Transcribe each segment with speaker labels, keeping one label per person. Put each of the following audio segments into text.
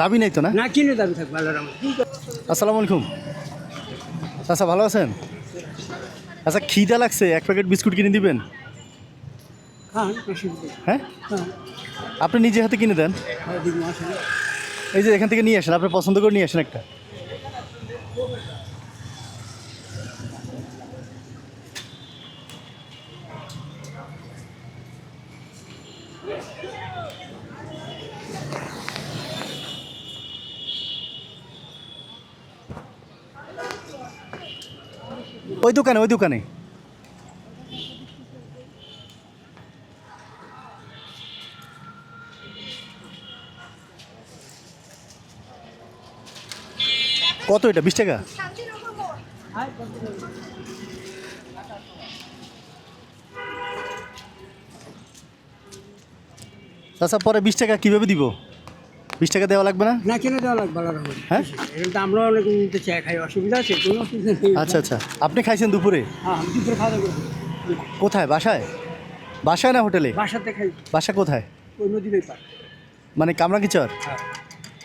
Speaker 1: দাবি নেই তো না?
Speaker 2: না কিনে দাবি থাকবে আল্লাহর রাম
Speaker 1: আসসালামু আলাইকুম। আচ্ছা ভালো আছেন? আচ্ছা খিদা লাগছে এক প্যাকেট বিস্কুট কিনে দিবেন? হ্যাঁ?
Speaker 2: হ্যাঁ।
Speaker 1: আপনি নিজে হাতে কিনে দেন?
Speaker 2: হ্যাঁ
Speaker 1: এই যে এখান থেকে নিয়ে আসেন আপনি পছন্দ করে নিয়ে আসেন একটা। ওই দোকানে ওই দোকানে। কত এটা? বিশ টাকা? আচ্ছা পরে বিশ টাকা কীভাবে দিব? বিশ টাকা দেওয়া লাগবে না?
Speaker 2: না কিনে দেওয়া লাগবে রহমতে
Speaker 1: হ্যাঁ?
Speaker 2: এটা আমরা অনেক নিতে খাই অসুবিধা আছে কোনো অসুবিধা নেই।
Speaker 1: আচ্ছা আচ্ছা। আপনি খাইছেন দুপুরে?
Speaker 2: হ্যাঁ আমি দুপুরে খাওয়া দাওয়া
Speaker 1: কোথায় বাসায়? বাসায় না হোটেলে?
Speaker 2: বাসাতে খাই।
Speaker 1: বাসা কোথায়?
Speaker 2: ওই নদী নেই পার
Speaker 1: মানে কামরাঙ্গিচর?
Speaker 2: হ্যাঁ।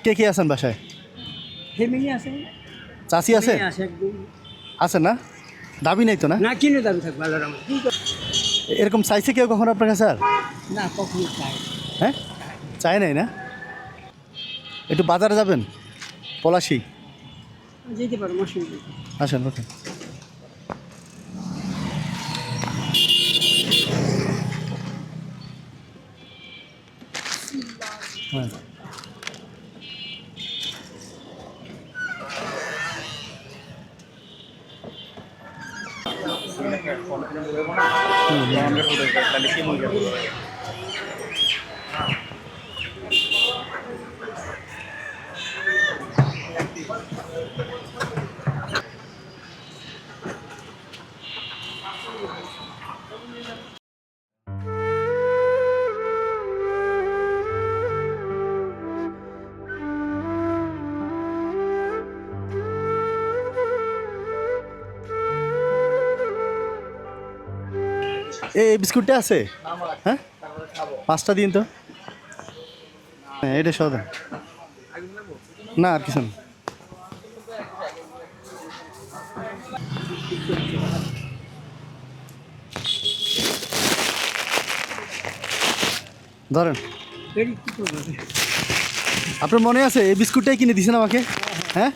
Speaker 1: কে কে আছেন বাসায়?
Speaker 2: ফ্যামিলি আছে।
Speaker 1: চাষি আছে?
Speaker 2: আছে একদম।
Speaker 1: আছে না? দাবি নেই তো না?
Speaker 2: না কিনে দাবি থাকবে আল্লাহর?
Speaker 1: এরকম চাইছে কেউ কখনো আপনার কাছে আর?
Speaker 2: না কখনো চাই
Speaker 1: হ্যাঁ? চাই নাই না? একটু বাজারে যাবেন? পলাশি?
Speaker 2: যেতে
Speaker 1: আসেন ওঠেন। হ্যাঁ। এই বিস্কুটটা আছে? হ্যাঁ? পাঁচটা দিন তো। হ্যাঁ এটা সহ দেন না, আর কিছু না। ধরেন। আপনার মনে আছে এই বিস্কুটটাই কিনে দিয়েছেন আমাকে? হ্যাঁ?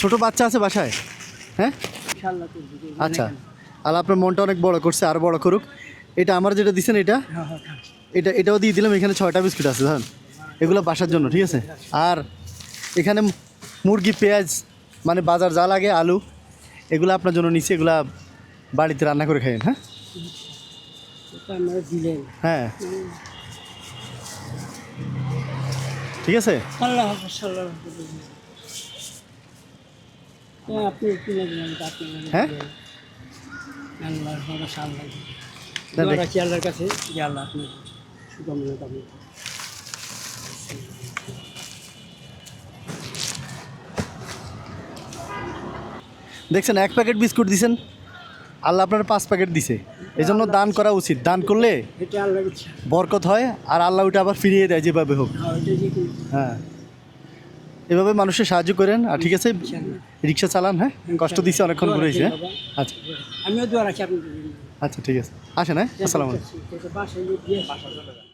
Speaker 1: ছোট বাচ্চা আছে বাসায়? হ্যাঁ। আচ্ছা। আর আপনার মনটা অনেক বড় করছে আর বড় করুক। এটা আমার যেটা দিছেন এটা?
Speaker 2: হ্যাঁ হ্যাঁ খান।
Speaker 1: এটা এটাও দিয়ে দিলাম এখানে ছয়টা বিস্কুট আছে ধরেন। এগুলো বাসার জন্য ঠিক আছে? আর এখানে মুরগি পেঁয়াজ মানে বাজার যা লাগে আলু এগুলো আপনার জন্য নিচে এগুলা বাড়িতে রান্না করে খাইন হ্যাঁ? হ্যাঁ। ঠিক আছে?
Speaker 2: হ্যাঁ আপনি আপনি
Speaker 1: হ্যাঁ?
Speaker 2: আল্লাহর কাছে আল্লাহ আপনার
Speaker 1: দেখছেন এক প্যাকেট বিস্কুট দিছেন আল্লাহ আপনার পাঁচ প্যাকেট দিছে। এই জন্য দান করা উচিত। দান করলে বরকত হয় আর আল্লাহ ওটা আবার ফিরিয়ে দেয় যেভাবে হোক।
Speaker 2: হ্যাঁ
Speaker 1: হ্যাঁ। এভাবে মানুষের সাহায্য করেন আর ঠিক আছে রিক্সা চালান হ্যাঁ? কষ্ট দিছে অনেকক্ষণ
Speaker 2: দোয়া
Speaker 1: ঘুরে
Speaker 2: রাখি
Speaker 1: হ্যাঁ? আচ্ছা।
Speaker 2: আমিও দোয়া রাখি
Speaker 1: আচ্ছা ঠিক আছে। আসেন হ্যাঁ? আসসালামু আলাইকুম।